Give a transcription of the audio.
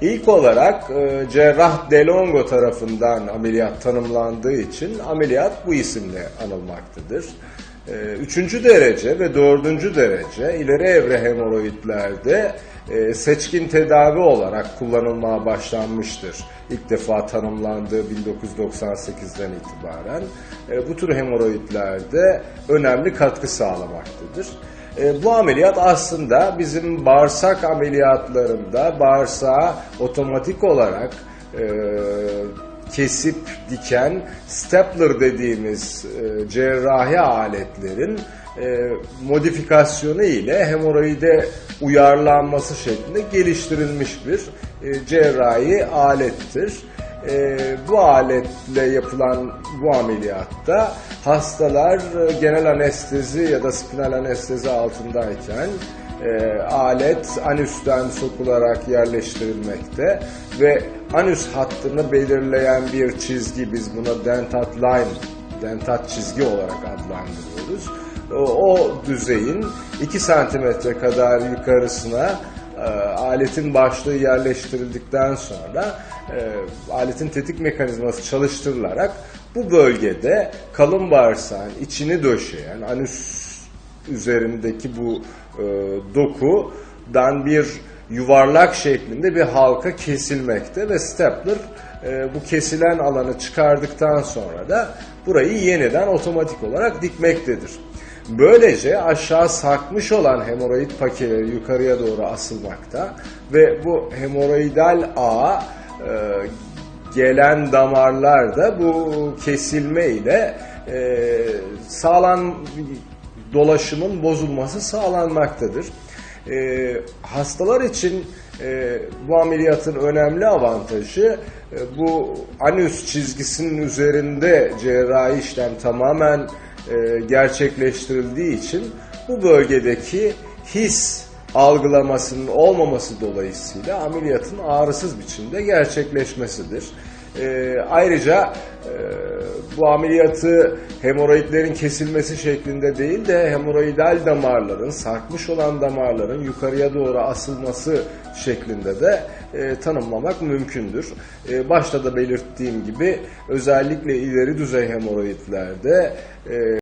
İlk olarak e, cerrah Delongo tarafından ameliyat tanımlandığı için ameliyat bu isimle anılmaktadır. E, Üçüncü derece ve dördüncü derece ileri evre hemoroidlerde e, seçkin tedavi olarak kullanılmaya başlanmıştır. İlk defa tanımlandığı 1998'den itibaren e, bu tür hemoroidlerde önemli katkı sağlamaktadır. E, bu ameliyat aslında bizim bağırsak ameliyatlarında bağırsağı otomatik olarak e, kesip diken stapler dediğimiz e, cerrahi aletlerin e, modifikasyonu ile hemoroide uyarlanması şeklinde geliştirilmiş bir e, cerrahi alettir. E, bu aletle yapılan bu ameliyatta hastalar e, genel anestezi ya da spinal anestezi altındayken e, alet anüsten sokularak yerleştirilmekte ve anüs hattını belirleyen bir çizgi biz buna dentat line, dentat çizgi olarak adlandırıyoruz. O, o düzeyin 2 santimetre kadar yukarısına e, aletin başlığı yerleştirildikten sonra e, aletin tetik mekanizması çalıştırılarak bu bölgede kalın bağırsağın içini döşeyen anüs üzerindeki bu e, dokudan bir yuvarlak şeklinde bir halka kesilmekte ve stapler e, bu kesilen alanı çıkardıktan sonra da burayı yeniden otomatik olarak dikmektedir. Böylece aşağı sarkmış olan hemoroid pakeleri yukarıya doğru asılmakta ve bu hemoroidal ağa e, gelen damarlar da bu kesilme ile e, sağlan dolaşımın bozulması sağlanmaktadır. E, hastalar için e, bu ameliyatın önemli avantajı e, bu anüs çizgisinin üzerinde cerrahi işlem tamamen gerçekleştirildiği için bu bölgedeki his algılamasının olmaması dolayısıyla ameliyatın ağrısız biçimde gerçekleşmesidir. E, ayrıca e, bu ameliyatı hemoroidlerin kesilmesi şeklinde değil de hemoroidal damarların, sarkmış olan damarların yukarıya doğru asılması şeklinde de e, tanımlamak mümkündür. E, başta da belirttiğim gibi özellikle ileri düzey hemoroidlerde e,